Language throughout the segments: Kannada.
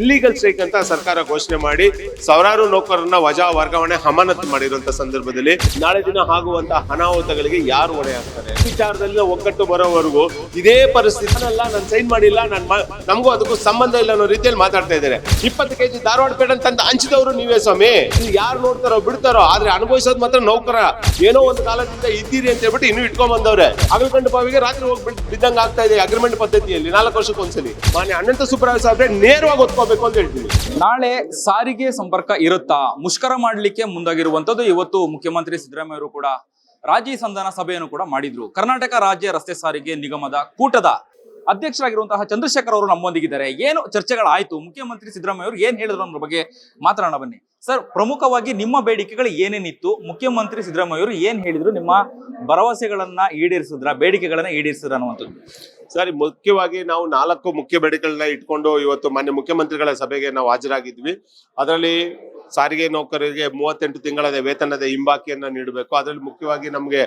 ಇಲ್ಲಿಗಲ್ ಸ್ಟ್ರೈಕ್ ಅಂತ ಸರ್ಕಾರ ಘೋಷಣೆ ಮಾಡಿ ಸಾವಿರಾರು ನೌಕರರನ್ನ ವಜಾ ವರ್ಗಾವಣೆ ಅಮಾನತು ಮಾಡಿರುವಂತ ಸಂದರ್ಭದಲ್ಲಿ ನಾಳೆ ದಿನ ಆಗುವಂತ ಅನಾಹುತಗಳಿಗೆ ಯಾರು ಹೊಣೆ ಆಗ್ತಾರೆ? ವಿಚಾರದಲ್ಲಿ ಒಗ್ಗಟ್ಟು ಬರೋವರೆಗೂ ಇದೇ ಪರಿಸ್ಥಿತಿ. ನಾನು ಸೈನ್ ಮಾಡಿಲ್ಲ, ನಾನು ನಮಗೂ ಅದಕ್ಕೂ ಸಂಬಂಧ ಇಲ್ಲ ಅನ್ನೋ ರೀತಿಯಲ್ಲಿ ಮಾತಾಡ್ತಾ ಇದ್ದಾರೆ. ಇಪ್ಪತ್ತು ಕೆಜಿ ಧಾರವಾಡ ಪೇಟ ಅಂತ ಹಂಚಿದವರು ನೀವೇ ಸ್ವಾಮಿ. ಯಾರು ನೋಡ್ತಾರೋ ಬಿಡ್ತಾರೋ, ಆದ್ರೆ ಅನುಭವಿಸೋದು ಮಾತ್ರ ನೌಕರ. ಏನೋ ಒಂದು ಕಾಲದಿಂದ ಇದ್ದೀರಿ ಅಂತ ಹೇಳ್ಬಿಟ್ಟು ಇನ್ನು ಇಟ್ಕೊಂಡ್ ಬಂದವ್ರೆ. ಅಗಲ್ಕಂಡು ಬಾವಿಗೆ ರಾತ್ರಿ ಹೋಗಿ ಬಿದ್ದಂಗೆ ಆಗ್ತಾ ಇದೆ ಅಗ್ರಿಮೆಂಟ್ ಪದ್ಧತಿಯಲ್ಲಿ ನಾಲ್ಕು ವರ್ಷಕ್ಕೆ ಒಂದ್ಸಲಿ ಮಾನ್ಯ ಅನಂತ ಸುಬ್ರಹ್ಮಣ್ಯ ಸಾಹೇಬ್ರೆ ನೇರವಾಗಿ ಒತ್ಕೋಬೇಕು ಅಂತ ಹೇಳ್ತೀವಿ ನಾಳೆ ಸಾರಿಗೆ ಸಂಪರ್ಕ ಇರುತ್ತಾ? ಮುಷ್ಕರ ಮಾಡಲಿಕ್ಕೆ ಮುಂದಾಗಿರುವಂತದ್ದು ಇವತ್ತು ಮುಖ್ಯಮಂತ್ರಿ ಸಿದ್ದರಾಮಯ್ಯ ಕೂಡ ರಾಜಿ ಸಂಧಾನ ಸಭೆಯನ್ನು ಕೂಡ ಮಾಡಿದ್ರು. ಕರ್ನಾಟಕ ರಾಜ್ಯ ರಸ್ತೆ ಸಾರಿಗೆ ನಿಗಮದ ಕೂಟದ ಅಧ್ಯಕ್ಷರಾಗಿರುವಂತಹ ಚಂದ್ರಶೇಖರ್ ಅವರು ನಮ್ಮೊಂದಿಗಿದ್ದಾರೆ. ಏನು ಚರ್ಚೆಗಳಾಯ್ತು? ಮುಖ್ಯಮಂತ್ರಿ ಸಿದ್ದರಾಮಯ್ಯ ಅವರು ಏನ್ ಹೇಳಿದ್ರು ಅನ್ನೋ ಬಗ್ಗೆ ಮಾತನಾಡೋಣ ಬನ್ನಿ. ಸರ್, ಪ್ರಮುಖವಾಗಿ ನಿಮ್ಮ ಬೇಡಿಕೆಗಳು ಏನೇನಿತ್ತು? ಮುಖ್ಯಮಂತ್ರಿ ಸಿದ್ದರಾಮಯ್ಯ ಅವರು ಏನ್ ಹೇಳಿದ್ರು? ನಿಮ್ಮ ಭರವಸೆಗಳನ್ನ ಈಡೇರಿಸಿದ್ರ? ಬೇಡಿಕೆಗಳನ್ನ ಈಡೇರಿಸಿದ್ರ ಅನ್ನುವಂಥದ್ದು. ಸರಿ, ಮುಖ್ಯವಾಗಿ ನಾವು ನಾಲ್ಕು ಮುಖ್ಯ ಬೇಡಿಕೆಗಳನ್ನ ಇಟ್ಕೊಂಡು ಇವತ್ತು ಮಾನ್ಯ ಮುಖ್ಯಮಂತ್ರಿಗಳ ಸಭೆಗೆ ನಾವು ಹಾಜರಾಗಿದ್ವಿ. ಅದರಲ್ಲಿ ಸಾರಿಗೆ ನೌಕರರಿಗೆ ಮೂವತ್ತೆಂಟು ತಿಂಗಳದ ವೇತನದ ಹಿಂಬಾಕಿಯನ್ನ ನೀಡಬೇಕು. ಅದರಲ್ಲಿ ಮುಖ್ಯವಾಗಿ ನಮಗೆ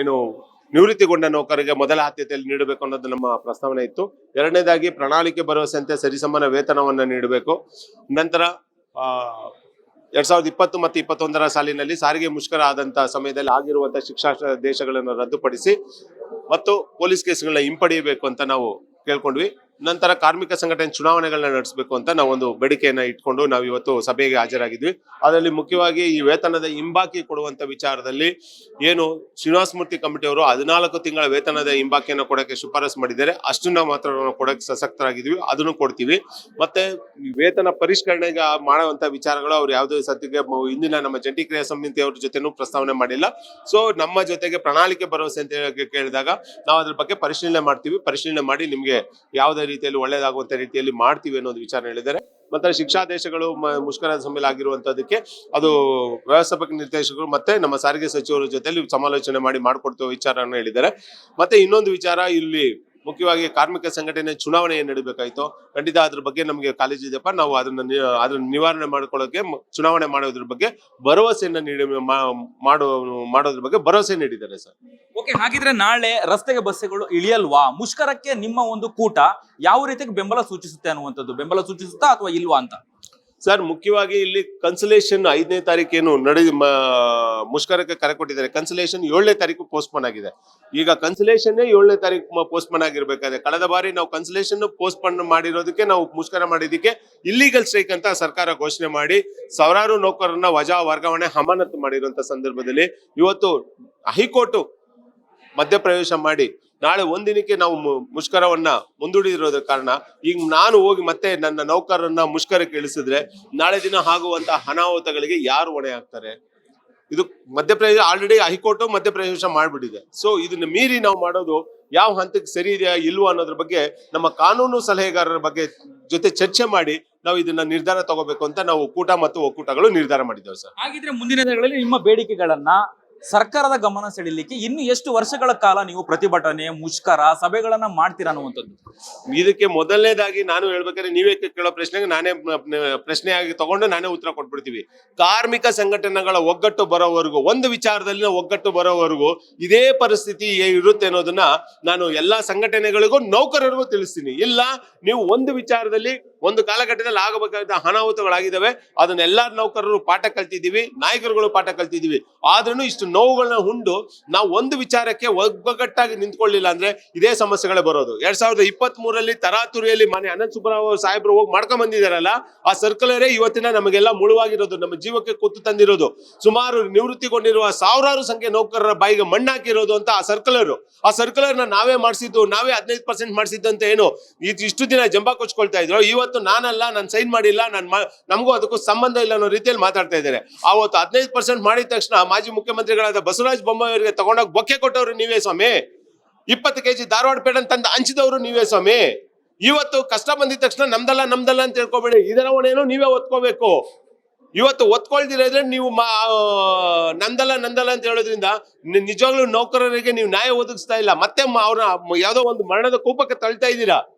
ಏನು ನಿವೃತ್ತಿಗೊಂಡ ನೌಕರರಿಗೆ ಮೊದಲ ಆದ್ಯತೆಯಲ್ಲಿ ನೀಡಬೇಕು ಅನ್ನೋದು ನಮ್ಮ ಪ್ರಸ್ತಾವನೆ ಇತ್ತು. ಎರಡನೇದಾಗಿ ಪ್ರಣಾಳಿಕೆ ಭರವಸೆಯಂತೆ ಸರಿಸಮಾನ ವೇತನವನ್ನು ನೀಡಬೇಕು. ನಂತರ ಎರಡ್ ಸಾವಿರದ ಇಪ್ಪತ್ತು ಮತ್ತು ಇಪ್ಪತ್ತೊಂದರ ಸಾಲಿನಲ್ಲಿ ಸಾರಿಗೆ ಮುಷ್ಕರ ಆದಂತಹ ಸಮಯದಲ್ಲಿ ಆಗಿರುವಂತಹ ಶಿಕ್ಷಾ ದೇಶಗಳನ್ನು ರದ್ದುಪಡಿಸಿ ಮತ್ತು ಪೊಲೀಸ್ ಕೇಸ್ಗಳನ್ನ ಹಿಂಪಡೆಯಬೇಕು ಅಂತ ನಾವು ಕೇಳ್ಕೊಂಡ್ವಿ. ನಂತರ ಕಾರ್ಮಿಕ ಸಂಘಟನೆ ಚುನಾವಣೆಗಳನ್ನ ನಡೆಸಬೇಕು ಅಂತ ನಾವು ಒಂದು ಬೇಡಿಕೆಯನ್ನ ಇಟ್ಕೊಂಡು ನಾವು ಇವತ್ತು ಸಭೆಗೆ ಹಾಜರಾಗಿದ್ವಿ. ಅದರಲ್ಲಿ ಮುಖ್ಯವಾಗಿ ಈ ವೇತನದ ಹಿಂಬಾಕಿ ಕೊಡುವಂತ ವಿಚಾರದಲ್ಲಿ ಏನು ಶ್ರೀನಿವಾಸ ಮೂರ್ತಿ ಕಮಿಟಿ ಅವರು ಹದಿನಾಲ್ಕು ತಿಂಗಳ ವೇತನದ ಹಿಂಬಾಕಿಯನ್ನು ಕೊಡಕ್ಕೆ ಶಿಫಾರಸು ಮಾಡಿದ್ದಾರೆ. ಅಷ್ಟನ್ನ ಮಾತ್ರ ಕೊಡಕ್ಕೆ ಸಶಕ್ತರಾಗಿದ್ವಿ ಅದನ್ನು ಕೊಡ್ತೀವಿ. ಮತ್ತೆ ವೇತನ ಪರಿಷ್ಕರಣೆಗೆ ಮಾಡುವಂತ ವಿಚಾರಗಳು ಅವ್ರು ಯಾವುದೇ ಸದ್ಯಕ್ಕೆ ಇಂದಿನ ನಮ್ಮ ಜಂಟಿ ಕ್ರಿಯಾ ಸಮಿತಿ ಅವ್ರ ಜೊತೆನೂ ಪ್ರಸ್ತಾವನೆ ಮಾಡಿಲ್ಲ. ಸೊ ನಮ್ಮ ಜೊತೆಗೆ ಪ್ರಣಾಳಿಕೆ ಭರವಸೆ ಅಂತ ಕೇಳಿದಾಗ ನಾವು ಅದ್ರ ಬಗ್ಗೆ ಪರಿಶೀಲನೆ ಮಾಡ್ತೀವಿ. ಪರಿಶೀಲನೆ ಮಾಡಿ ನಿಮ್ಗೆ ಯಾವುದೇ ರೀತಿಯಲ್ಲಿ, ಒಳ್ಳೇದಾಗುವಂತ ರೀತಿಯಲ್ಲಿ ಮಾಡ್ತೀವಿ ಅನ್ನೋದು ವಿಚಾರ ಹೇಳಿದ್ದಾರೆ. ಮತ್ತೆ ಶಿಕ್ಷಾದೇಶಗಳು ಮುಷ್ಕರದ ಸಮ್ಮೇಳ ಆಗಿರುವಂತದಕ್ಕೆ ಅದು ವ್ಯವಸ್ಥಾಪಕ ನಿರ್ದೇಶಕರು ಮತ್ತೆ ನಮ್ಮ ಸಾರಿಗೆ ಸಚಿವರ ಜೊತೆಲಿ ಸಮಾಲೋಚನೆ ಮಾಡಿ ಮಾಡಿಕೊಡ್ತೇವೆ ವಿಚಾರವನ್ನು ಹೇಳಿದ್ದಾರೆ. ಮತ್ತೆ ಇನ್ನೊಂದು ವಿಚಾರ ಇಲ್ಲಿ ಮುಖ್ಯವಾಗಿ ಕಾರ್ಮಿಕ ಸಂಘಟನೆ ಚುನಾವಣೆ ಏನ್ ನಡಿಬೇಕಾಯ್ತು. ಖಂಡಿತ ಅದ್ರ ಬಗ್ಗೆ ನಮಗೆ ಕಾಲೇಜ್ ಇದೆಯಪ್ಪ. ನಾವು ಅದನ್ನ ಅದನ್ನ ನಿವಾರಣೆ ಮಾಡ್ಕೊಳ್ಳೋಕೆ ಚುನಾವಣೆ ಮಾಡೋದ್ರ ಬಗ್ಗೆ ಭರವಸೆಯನ್ನ ನೀಡಿ ಮಾಡೋ ಮಾಡೋದ್ರ ಬಗ್ಗೆ ಭರವಸೆ ನೀಡಿದ್ದಾರೆ ಸರ್. ಓಕೆ ಹಾಗಿದ್ರೆ ನಾಳೆ ರಸ್ತೆಗೆ ಬಸ್ಸುಗಳು ಇಳಿಯಲ್ವಾ? ಮುಷ್ಕರಕ್ಕೆ ನಿಮ್ಮ ಒಂದು ಕೂಟ ಯಾವ ರೀತಿಗೆ ಬೆಂಬಲ ಸೂಚಿಸುತ್ತೆ ಅನ್ನುವಂಥದ್ದು? ಬೆಂಬಲ ಸೂಚಿಸುತ್ತಾ ಅಥವಾ ಇಲ್ವಾ ಅಂತ? ಸರ್, ಮುಖ್ಯವಾಗಿ ಇಲ್ಲಿ ಕನ್ಸಲೇಷನ್ ಐದನೇ ತಾರೀಕೇನು ನಡೆ ಮುಷ್ಕರಕ್ಕೆ ಕರೆ ಕೊಟ್ಟಿದ್ದಾರೆ. ಕನ್ಸಲೇಷನ್ ಏಳನೇ ತಾರೀಕು ಪೋಸ್ಟ್ಪೋನ್ ಆಗಿದೆ. ಈಗ ಕನ್ಸಲೇಷನ್ ಏಳನೇ ತಾರೀಕು ಪೋಸ್ಟ್ಪೋನ್ ಆಗಿರ್ಬೇಕಾದ್ರೆ ಕಳೆದ ಬಾರಿ ನಾವು ಕನ್ಸಲೇಷನ್ ಪೋಸ್ಟ್ಪೋನ್ ಮಾಡಿರೋದಕ್ಕೆ ನಾವು ಮುಷ್ಕರ ಮಾಡಿದ್ದಕ್ಕೆ ಇಲ್ಲಿಗಲ್ ಸ್ಟ್ರೈಕ್ ಅಂತ ಸರ್ಕಾರ ಘೋಷಣೆ ಮಾಡಿ, ಸಾವಿರಾರು ನೌಕರರನ್ನ ವಜಾ ವರ್ಗಾವಣೆ ಅಮಾನತು ಮಾಡಿರುವಂತ ಸಂದರ್ಭದಲ್ಲಿ ಇವತ್ತು ಹೈಕೋರ್ಟ್ ಮಧ್ಯಪ್ರವೇಶ ಮಾಡಿ ನಾಳೆ ಒಂದಿನಕ್ಕೆ ನಾವು ಮುಷ್ಕರವನ್ನ ಮುಂದೂಡಿರೋದ್ರ ಕಾರಣ ಈಗ ನಾನು ಹೋಗಿ ಮತ್ತೆ ನನ್ನ ನೌಕರರನ್ನ ಮುಷ್ಕರಕ್ಕೆ ಇಳಿಸಿದ್ರೆ ನಾಳೆ ದಿನ ಆಗುವಂತ ಅನಾಹುತಗಳಿಗೆ ಯಾರು ಹೊಣೆ ಆಗ್ತಾರೆ? ಇದು Madhya Pradesh already high court Madhya Pradesh ಮಾಡ್ಬಿಟ್ಟಿದೆ. So ಇದನ್ನ ಮೀರಿ ನಾವು ಮಾಡೋದು ಯಾವ ಹಂತಕ್ಕೆ ಸರಿ ಇದೆಯಾ ಇಲ್ವಾ ಅನ್ನೋದ್ರ ಬಗ್ಗೆ ನಮ್ಮ ಕಾನೂನು ಸಲಹೆಗಾರರ ಬಗ್ಗೆ ಜೊತೆ ಚರ್ಚೆ ಮಾಡಿ ನಾವು ಇದನ್ನ ನಿರ್ಧಾರ ತಗೋಬೇಕು ಅಂತ ನಾವು ಕೂಟ ಮತ್ತು ಒಕ್ಕೂಟಗಳು ನಿರ್ಧಾರ ಮಾಡಿದ್ದೇವೆ ಸರ್. ಹಾಗಿದ್ರೆ ಮುಂದಿನ ದಿನಗಳಲ್ಲಿ ನಿಮ್ಮ ಬೇಡಿಕೆಗಳನ್ನ ಸರ್ಕಾರದ ಗಮನ ಸೆಳಿಲಿಕ್ಕೆ ಇನ್ನು ಎಷ್ಟು ವರ್ಷಗಳ ಕಾಲ ನೀವು ಪ್ರತಿಭಟನೆ, ಮುಷ್ಕರ, ಸಭೆಗಳನ್ನ ಮಾಡ್ತೀರಾ ಅನ್ನುವಂಥದ್ದು? ಇದಕ್ಕೆ ಮೊದಲನೇದಾಗಿ ನಾನು ಹೇಳ್ಬೇಕಾದ್ರೆ ನೀವೇ ಕೇಳೋ ಪ್ರಶ್ನೆಗೆ ನಾನೇ ಪ್ರಶ್ನೆಯಾಗಿ ತಗೊಂಡು ನಾನೇ ಉತ್ತರ ಕೊಟ್ಬಿಡ್ತೀವಿ. ಕಾರ್ಮಿಕ ಸಂಘಟನೆಗಳ ಒಗ್ಗಟ್ಟು ಬರೋವರೆಗೂ, ಒಂದು ವಿಚಾರದಲ್ಲಿ ಒಗ್ಗಟ್ಟು ಬರೋವರೆಗೂ ಇದೇ ಪರಿಸ್ಥಿತಿ ಇರುತ್ತೆ ಅನ್ನೋದನ್ನ ನಾನು ಎಲ್ಲಾ ಸಂಘಟನೆಗಳಿಗೂ ನೌಕರರಿಗೂ ತಿಳಿಸ್ತೀನಿ. ಇಲ್ಲ, ನೀವು ಒಂದು ವಿಚಾರದಲ್ಲಿ ಒಂದು ಕಾಲಘಟ್ಟದಲ್ಲಿ ಆಗಬೇಕಾದ ಅನಾಹುತಗಳಾಗಿದ್ದಾವೆ. ಅದನ್ನ ಎಲ್ಲಾ ನೌಕರರು ಪಾಠ ಕಲ್ತಿದ್ದೀವಿ, ನಾಯಕರುಗಳು ಪಾಠ ಕಲ್ತಿದ್ದೀವಿ. ಆದ್ರೂ ಇಷ್ಟು ನೋವುಗಳನ್ನ ಉಂಡು ನಾವು ಒಂದು ವಿಚಾರಕ್ಕೆ ಒಗ್ಗಟ್ಟಾಗಿ ನಿಂತ್ಕೊಳ್ಳಿಲ್ಲ ಅಂದ್ರೆ ಇದೇ ಸಮಸ್ಯೆಗಳೇ ಬರೋದು. ಎರಡ್ ಸಾವಿರದ ಇಪ್ಪತ್ತ್ ಮೂರಲ್ಲಿ ತರಾತುರಿಯಲ್ಲಿ ಮನೆ ಅನಂತ ಸುಬ್ಬರಾವ್ ಸಾಹೇಬ್ರು ಹೋಗಿ ಮಾಡ್ಕೊಂಡ್ ಬಂದಿದಾರಲ್ಲ ಆ ಸರ್ಕಲರೇ ಇವತ್ತಿನ ನಮಗೆಲ್ಲ ಮುಳುವಾಗಿರೋದು, ನಮ್ಮ ಜೀವಕ್ಕೆ ಕೊತ್ತು ತಂದಿರೋದು. ಸುಮಾರು ನಿವೃತ್ತಿಗೊಂಡಿರುವ ಸಾವಿರಾರು ಸಂಖ್ಯೆ ನೌಕರರ ಬಾಯಿಗೆ ಮಣ್ಣಾಕಿರೋದು ಅಂತ ಆ ಸರ್ಕಲರ್ ಆ ಸರ್ಕಲರ್ ನಾವೇ ಮಾಡಿಸಿದ್ದು, ನಾವೇ ಹದಿನೈದು ಪರ್ಸೆಂಟ್ ಮಾಡಿಸಿದ್ದಂತ ಏನು? ಇದ್ ಇಷ್ಟು ದಿನ ಜಂಬಾ ಕೊಚ್ಕೊಳ್ತಾ ಇದ್ರು. ಇವತ್ತು ನಾನಲ್ಲ, ನಾನು ಸೈನ್ ಮಾಡಿಲ್ಲ, ನಾನು ನಮಗೂ ಅದಕ್ಕೂ ಸಂಬಂಧ ಇಲ್ಲ ಅನ್ನೋ ರೀತಿಯಲ್ಲಿ ಮಾತಾಡ್ತಾ ಇದ್ದಾರೆ. ಆವತ್ತು ಹದಿನೈದು ಪರ್ಸೆಂಟ್ ಮಾಡಿದ ತಕ್ಷಣ ಮಾಜಿ ಮುಖ್ಯಮಂತ್ರಿಗಳಾದ ಬಸವರಾಜ ಬೊಮ್ಮಾಯಿ ಅವರಿಗೆ ತಗೊಂಡೋಗಿ ಬೊಕ್ಕೆ ಕೊಟ್ಟವರು ನೀವೇ ಸ್ವಾಮಿ. ಇಪ್ಪತ್ತು ಕೆಜಿ ಧಾರವಾಡ ಪೇಡ ತಂದು ಹಂಚಿದವರು ನೀವೇ ಸ್ವಾಮಿ. ಇವತ್ತು ಕಷ್ಟ ಬಂದಿದ ತಕ್ಷಣ ನಮ್ದಲ್ಲ ನಮ್ದಲ್ಲ ಅಂತ ಹೇಳ್ಕೊಬೇಡಿ. ಇದರ ಹೊಣೆನೂ ನೀವೇ ಒತ್ಕೋಬೇಕು ಇವತ್ತು ಒತ್ಕೊಳ್ದಿರೋದ್ರೆ ನೀವು ನಂದಲ್ಲ ನಂದಲ್ಲ ಅಂತ ಹೇಳೋದ್ರಿಂದ ನಿಜವಾಗ್ಲೂ ನೌಕರರಿಗೆ ನೀವು ನ್ಯಾಯ ಒದಗಿಸ್ತಾ ಇಲ್ಲ. ಮತ್ತೆ ಮ- ಯಾವ್ದೋ ಒಂದು ಮರಣದ ಕೋಪಕ್ಕೆ ತಳ್ತಾ ಇದ್ದೀರಾ?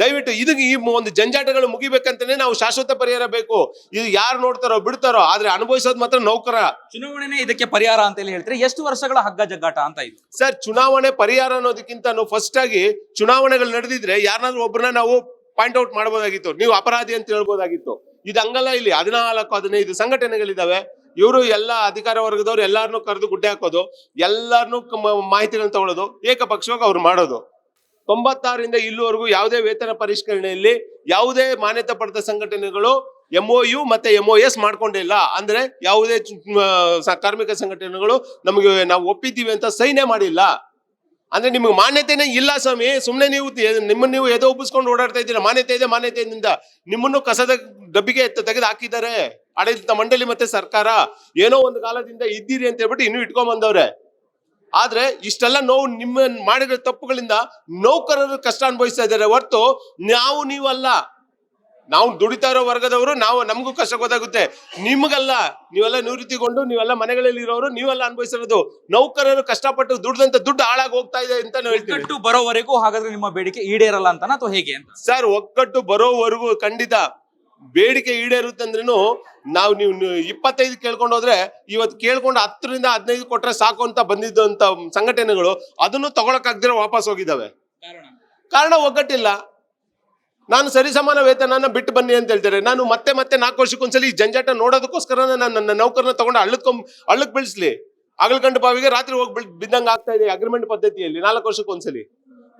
ದಯವಿಟ್ಟು ಇದಕ್ಕೆ ಈ ಒಂದು ಜಂಜಾಟಗಳು ಮುಗಿಬೇಕಂತಾನೆ ನಾವು ಶಾಶ್ವತ ಪರಿಹಾರ ಬೇಕು. ಇದು ಯಾರು ನೋಡ್ತಾರೋ ಬಿಡ್ತಾರೋ ಆದ್ರೆ ಅನುಭವಿಸೋದು ಮಾತ್ರ ನೌಕರ. ಚುನಾವಣೆನೇ ಇದಕ್ಕೆ ಪರಿಹಾರ ಅಂತ ಹೇಳಿ ಹೇಳ್ತಾರೆ. ಎಷ್ಟು ವರ್ಷಗಳ ಹಗ್ಗ ಜಗ್ಗಾಟ ಅಂತ ಇದು? ಸರ್ ಚುನಾವಣೆ ಪರಿಹಾರ ಅನ್ನೋದಕ್ಕಿಂತ ಫಸ್ಟ್ ಆಗಿ ಚುನಾವಣೆಗಳು ನಡೆದಿದ್ರೆ ಯಾರನ್ನಾದ್ರೂ ಒಬ್ಬರನ್ನ ನಾವು ಪಾಯಿಂಟ್ ಔಟ್ ಮಾಡಬಹುದಾಗಿತ್ತು ನೀವು ಅಪರಾಧಿ ಅಂತ ಹೇಳ್ಬೋದಾಗಿತ್ತು. ಇದು ಹಂಗಲ್ಲ ಇಲ್ಲಿ. ಹದಿನಾಲ್ಕು ಹದಿನೈದು ಸಂಘಟನೆಗಳಿದಾವೆ ಇವರು ಎಲ್ಲ ಅಧಿಕಾರ ವರ್ಗದವ್ರು ಎಲ್ಲಾರನ್ನೂ ಕರೆದು ಗುಡ್ಡೆ ಹಾಕೋದು ಎಲ್ಲಾರನ್ನೂ ಮಾಹಿತಿಗಳನ್ನ ತಗೊಳ್ಳೋದು ಏಕಪಕ್ಷವಾಗಿ ಅವ್ರು ಮಾಡೋದು. ತೊಂಬತ್ತಾರರಿಂದ ಇಲ್ಲಿವರೆಗೂ ಯಾವುದೇ ವೇತನ ಪರಿಷ್ಕರಣೆಯಲ್ಲಿ ಯಾವುದೇ ಮಾನ್ಯತೆ ಪಡೆದ ಸಂಘಟನೆಗಳು ಎಂಒಯು ಮತ್ತೆ ಎಂಒ ಎಸ್ ಮಾಡ್ಕೊಂಡಿಲ್ಲ ಅಂದ್ರೆ ಯಾವುದೇ ಕಾರ್ಮಿಕ ಸಂಘಟನೆಗಳು ನಮಗೆ ನಾವು ಒಪ್ಪಿದ್ದೀವಿ ಅಂತ ಸೈನ್ಯ ಮಾಡಿಲ್ಲ. ಅಂದ್ರೆ ನಿಮ್ಗೆ ಮಾನ್ಯತೆನೇ ಇಲ್ಲ ಸ್ವಾಮಿ. ಸುಮ್ಮನೆ ನೀವು ನಿಮ್ಮನ್ನು ನೀವು ಎದೆ ಒಪ್ಪಿಸ್ಕೊಂಡು ಓಡಾಡ್ತಾ ಇದ್ದೀರಾ. ಮಾನ್ಯತೆ ಇದೆ, ಮಾನ್ಯತೆ ಮಾನ್ಯತೆಯಿಂದ ನಿಮ್ಮನ್ನು ಕಸದ ಡಬ್ಬಿಗೆ ತೆಗೆದು ಹಾಕಿದ್ದಾರೆ. ಆಡಳಿತ ಮಂಡಳಿ ಮತ್ತೆ ಸರ್ಕಾರ. ಏನೋ ಒಂದು ಕಾಲದಿಂದ ಇದ್ದೀರಿ ಅಂತ ಹೇಳ್ಬಿಟ್ಟು ಇನ್ನೂ ಇಟ್ಕೊಂಡ್ ಬಂದವ್ರೆ. ಆದ್ರೆ ಇಷ್ಟೆಲ್ಲ ನೋವು ನಿಮ್ಮ ಮಾಡಿರೋ ತಪ್ಪುಗಳಿಂದ ನೌಕರರು ಕಷ್ಟ ಅನುಭವಿಸ್ತಾ ಇದ್ದಾರೆ. ಹೊರತು ನಾವು ನೀವಲ್ಲ. ನಾವು ದುಡಿತಾ ಇರೋ ವರ್ಗದವರು ನಾವು ನಮಗೂ ಕಷ್ಟ ಗೊತ್ತಾಗುತ್ತೆ. ನಿಮಗಲ್ಲ. ನೀವೆಲ್ಲ ನಿವೃತ್ತಿಗೊಂಡು ನೀವೆಲ್ಲ ಮನೆಗಳಲ್ಲಿ ಇರೋರು ನೀವೆಲ್ಲ ಅನುಭವಿಸಿರೋದು ನೌಕರರು ಕಷ್ಟಪಟ್ಟು ದುಡ್ದಂತ ದುಡ್ಡು ಹಾಳಾಗಿ ಹೋಗ್ತಾ ಇದೆ ಅಂತ ನಾವು ಹೇಳ್ತೀವಿ. ಒಗ್ಗಟ್ಟು ಬರೋವರೆಗೂ ಹಾಗಾದ್ರೆ ನಿಮ್ಮ ಬೇಡಿಕೆ ಈಡೇರಲ್ಲ ಅಂತ ಅಥವಾ ಹೇಗೆ ಅಂತ? ಸರ್ ಒಗ್ಗಟ್ಟು ಬರೋವರೆಗೂ ಖಂಡಿತ ಬೇಡಿಕೆ ಈಡೇರುತ್ತೆ ಅಂದ್ರೂ ನಾವು ನೀವು ಇಪ್ಪತ್ತೈದು ಕೇಳ್ಕೊಂಡು ಹೋದ್ರೆ ಇವತ್ತು ಕೇಳ್ಕೊಂಡು ಹತ್ತರಿಂದ ಹದಿನೈದು ಕೊಟ್ರೆ ಸಾಕು ಅಂತ ಬಂದಿದ್ದಂತ ಸಂಘಟನೆಗಳು ಅದನ್ನು ತಗೊಳಕ್ಕಾಗ್ದಿರ ವಾಪಸ್ ಹೋಗಿದ್ದಾವೆ. ಕಾರಣ? ಒಗ್ಗಟ್ಟಿಲ್ಲ. ನಾನು ಸರಿಸಮಾನ ವೇತನನ ಬಿಟ್ಟು ಬನ್ನಿ ಅಂತ ಹೇಳ್ತಾರೆ. ನಾನು ಮತ್ತೆ ಮತ್ತೆ ನಾಲ್ಕು ವರ್ಷಕ್ಕೊಂದ್ಸಲ ಈ ಜಂಜಾಟ ನೋಡೋದಕ್ಕೋಸ್ಕರ ನಾನು ನನ್ನ ನೌಕರನ ತಗೊಂಡು ಹಳ್ಳಕ್ಕೊಂಡ್ ಹಳ್ಳಕ್ ಬೆಳೆಸ್ಲಿ. ಅಗಲ್ಕಂಡು ಬಾವಿಗೆ ರಾತ್ರಿ ಹೋಗಿ ಬಿದ್ದಂಗೆ ಆಗ್ತಾ ಇದೆ ಅಗ್ರಿಮೆಂಟ್ ಪದ್ಧತಿಯಲ್ಲಿ ನಾಲ್ಕು ವರ್ಷಕ್ಕೊಂದ್ಸಲಿ.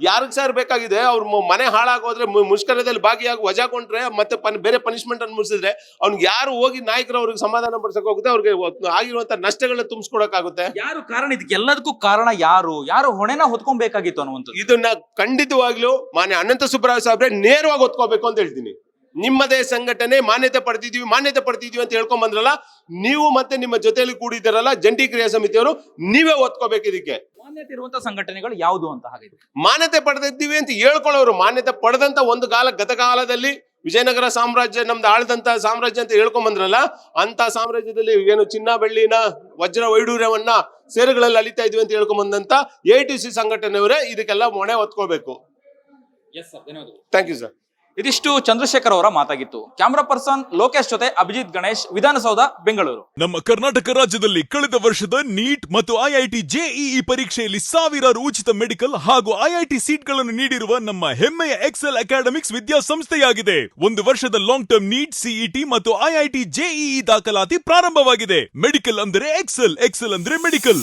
ಯಾರಿಗ್ ಸರ್ ಬೇಕಾಗಿದೆ? ಅವ್ರ ಮನೆ ಹಾಳಾಗೋದ್ರೆ ಮುಷ್ಕರದಲ್ಲಿ ಭಾಗಿಯಾಗಿ ವಜಾ ಕೊಂಡ್ರೆ ಮತ್ತೆ ಪನ್- ಬೇರೆ ಪನಿಷ್ಮೆಂಟ್ ಅನ್ನು ಮುಗಿಸಿದ್ರೆ ಅವ್ನಿಗೆ ಯಾರು ಹೋಗಿ ನಾಯಕರು ಅವ್ರಿಗೆ ಸಮಾಧಾನ ಪಡಿಸಕ್ ಹೋಗುತ್ತೆ ಅವ್ರಿಗೆ ಆಗಿರುವಂತ ನಷ್ಟಗಳನ್ನ ತುಂಬಿಸ್ಕೊಡಕ್ಕಾಗುತ್ತೆ? ಯಾರು ಕಾರಣ? ಇದಕ್ಕೆ ಎಲ್ಲದಕ್ಕೂ ಕಾರಣ ಯಾರು? ಯಾರು ಹೊಣೆನ ಹೊತ್ಕೊಬೇಕಾಗಿತ್ತು ಅನ್ನುವಂಥ ಇದನ್ನ ಖಂಡಿತವಾಗ್ಲೂ ಮಾನ್ಯ ಅನಂತ ಸುಬ್ರಾಯ ಸಾಹೇಬ್ರೆ ನೇರವಾಗಿ ಹೊತ್ಕೋಬೇಕು ಅಂತ ಹೇಳ್ತೀನಿ. ನಿಮ್ಮದೇ ಸಂಘಟನೆ ಮಾನ್ಯತೆ ಪಡೆದಿದ್ದೀವಿ ಮಾನ್ಯತೆ ಪಡೆದಿದ್ದೀವಿ ಅಂತ ಹೇಳ್ಕೊಂಡ್ ಬಂದ್ರಲ್ಲ ನೀವು ಮತ್ತೆ ನಿಮ್ಮ ಜೊತೆಯಲ್ಲಿ ಕೂಡಿದ್ದೀರಲ್ಲ ಜಂಟಿ ಕ್ರಿಯಾ ಸಮಿತಿಯವರು ನೀವೇ ಓದ್ಕೋಬೇಕು ಇದಕ್ಕೆ. ಮಾನ್ಯತೆ ಇರುವಂತಹ ಸಂಘಟನೆಗಳು ಯಾವುದು ಅಂತ ಹಾಗೆ ಮಾನ್ಯತೆ ಪಡೆದಿದ್ದೀವಿ ಅಂತ ಹೇಳ್ಕೊಳ್ಳೋರು. ಮಾನ್ಯತೆ ಪಡೆದಂತ ಒಂದು ಕಾಲ ಗತಕಾಲದಲ್ಲಿ ವಿಜಯನಗರ ಸಾಮ್ರಾಜ್ಯ ನಮ್ದು ಆಳದಂತ ಸಾಮ್ರಾಜ್ಯ ಅಂತ ಹೇಳ್ಕೊಂಡ್ ಬಂದ್ರಲ್ಲ ಅಂತ ಸಾಮ್ರಾಜ್ಯದಲ್ಲಿ ಏನು ಚಿನ್ನ ಬೆಳ್ಳಿನ ವಜ್ರ ವೈಡೂರ್ಯವನ್ನ ಸೇರುಗಳಲ್ಲಿ ಅಲಿತಾ ಇದ್ವಿ ಅಂತ ಹೇಳ್ಕೊಂಡ್ ಬಂದಂತ ಎ ಟಿ ಸಿ ಸಂಘಟನೆಯವರೇ ಇದಕ್ಕೆಲ್ಲ ಮೊಣೆ ಹೊತ್ಕೋಬೇಕು. Yes sir thank you sir ಇದಿಷ್ಟು ಚಂದ್ರಶೇಖರ್ ಅವರ ಮಾತಾಗಿತ್ತು. ಕ್ಯಾಮರಾ ಪರ್ಸನ್ ಲೋಕೇಶ್ ಜೊತೆ ಅಭಿಜಿತ್ ಗಣೇಶ್, ವಿಧಾನಸೌಧ, ಬೆಂಗಳೂರು. ನಮ್ಮ ಕರ್ನಾಟಕ ರಾಜ್ಯದಲ್ಲಿ ಕಳೆದ ವರ್ಷದ ನೀಟ್ ಮತ್ತು ಐಐಟಿ ಜೆಇಇ ಪರೀಕ್ಷೆಯಲ್ಲಿ ಸಾವಿರಾರು ಉಚಿತ ಮೆಡಿಕಲ್ ಹಾಗೂ ಐಐಟಿ ಸೀಟ್ಗಳನ್ನು ನೀಡಿರುವ ನಮ್ಮ ಹೆಮ್ಮೆಯ ಎಕ್ಸೆಲ್ ಅಕಾಡೆಮಿಕ್ಸ್ ವಿದ್ಯಾಸಂಸ್ಥೆಯಾಗಿದೆ ಒಂದು ವರ್ಷದ ಲಾಂಗ್ ಟರ್ಮ್ ನೀಟ್ ಸಿಇಟಿ ಮತ್ತು ಐಐಟಿ ಜೆಇಇ ದಾಖಲಾತಿ ಪ್ರಾರಂಭವಾಗಿದೆ. ಮೆಡಿಕಲ್ ಅಂದರೆ ಎಕ್ಸೆಲ್ ಎಕ್ಸೆಲ್ ಅಂದ್ರೆ ಮೆಡಿಕಲ್.